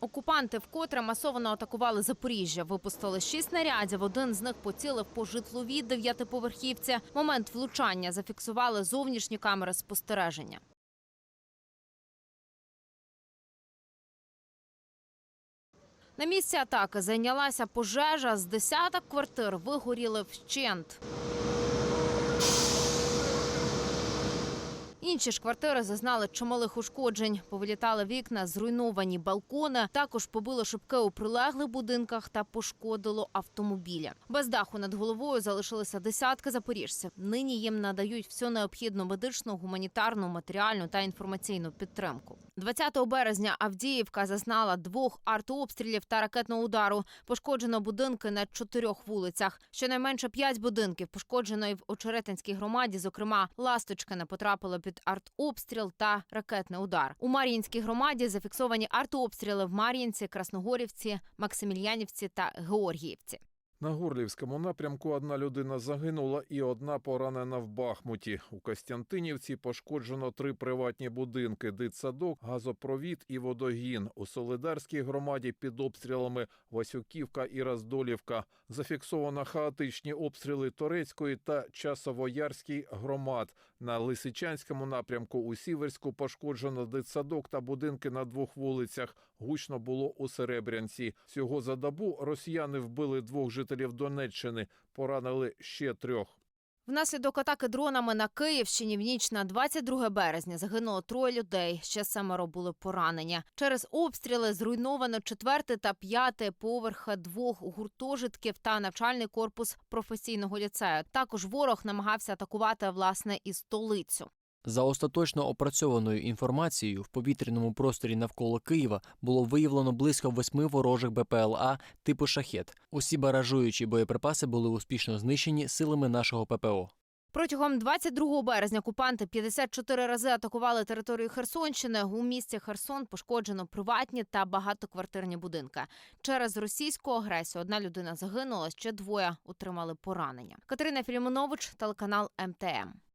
Окупанти вкотре масово атакували Запоріжжя. Випустили шість снарядів. Один з них поцілив по житловій дев'ятиповерхівці. Момент влучання зафіксували зовнішні камери спостереження. На місці атаки зайнялася пожежа. З десяток квартир вигоріли вщент. Інші ж квартири зазнали чималих ушкоджень. Повилітали вікна, зруйновані балкони. Також побило шибки у прилеглих будинках та пошкодило автомобіля. Без даху над головою залишилися десятки запоріжців. Нині їм надають всю необхідну медичну, гуманітарну, матеріальну та інформаційну підтримку. 20 березня Авдіївка зазнала двох артобстрілів та ракетного удару. Пошкоджено будинки на чотирьох вулицях. Щонайменше п'ять будинків пошкоджено і в Очеретинській громаді. Зокрема, Ласточкине потрапило під артобстріл та ракетний удар. У Мар'їнській громаді зафіксовані артобстріли в Мар'їнці, Красногорівці, Максимільянівці та Георгіївці. На Горлівському напрямку одна людина загинула і одна поранена в Бахмуті. У Костянтинівці пошкоджено три приватні будинки: дитсадок, газопровід і водогін. У Солидарській громаді під обстрілами Васюківка і Роздолівка. Зафіксовано хаотичні обстріли Торецької та Часовоярській громад. На Лисичанському напрямку у Сіверську пошкоджено дитсадок та будинки на двох вулицях. Гучно було у Серебрянці. Всього за добу росіяни вбили двох жителів Донеччини, поранили ще трьох. Внаслідок атаки дронами на Київщині в ніч на 22 березня загинуло троє людей. Ще семеро були поранені. Через обстріли зруйновано четвертий та п'ятий поверхи двох гуртожитків та навчальний корпус професійного ліцею. Також ворог намагався атакувати власне і столицю. За остаточно опрацьованою інформацією, в повітряному просторі навколо Києва було виявлено близько восьми ворожих БПЛА типу шахет. Усі баражуючі боєприпаси були успішно знищені силами нашого ППО. Протягом 22 березня окупанти 54 рази атакували територію Херсонщини. У місті Херсон пошкоджено приватні та багатоквартирні будинки. Через російську агресію одна людина загинула, ще двоє отримали поранення. Катерина Філімонович, телеканал МТМ.